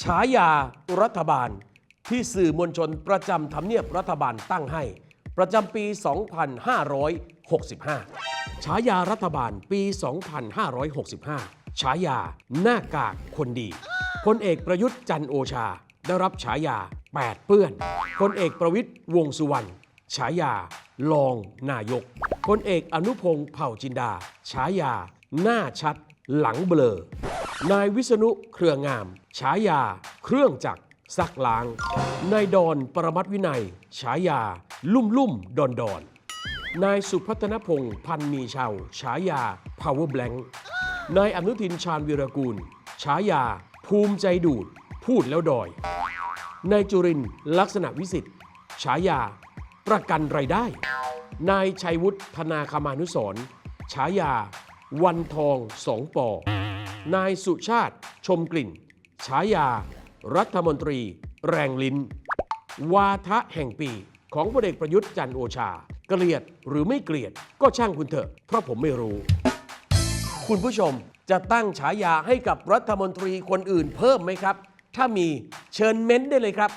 ฉายารัฐบาลที่สื่อมวลชนประจำทำเนียบรัฐบาลตั้งให้ ประจำปี 2565 ฉายารัฐบาลปี 2565 ฉายาหน้ากากคนดีพลเอกประยุทธ์จันโอชา ได้รับฉายา 8 เปื้อนพลเอกประวิตยวงสุวรรณฉายา รองนายกพลเอกอนุพงศ์เผ่าจินดา ฉายา หน้าชัด หลังเบลอ นายวิษณุเครืองาม ฉายา เครื่องจักรซักล้าง นายดอนปรมัตวินัย ฉายา ลุ่มลุ่มดอนดอนนายสุพัฒนพงศ์พันมีชาวฉายา Power Blank นายอนุทินชาญวีรกูล ฉายา ภูมิใจดูด พูดแล้วดอย นายจุรินลักษณะวิสิทธิ์ฉายา ประกันรายได้ นายชัยวุฒิธนาคมานุสรฉายา วันทองสองปอ นายสุชาติชมกลิ่น ฉายา รัฐมนตรี แรงลิ้น วาทะแห่งปี ของพลเอกประยุทธ์จันโอชา เกลียดหรือไม่เกลียดก็ช่างคุณเถอะ เพราะผมไม่รู้ คุณผู้ชมจะตั้งฉายาให้กับรัฐมนตรีคนอื่นเพิ่มไหมครับ ถ้ามีเชิญเม้นต์ได้เลยครับ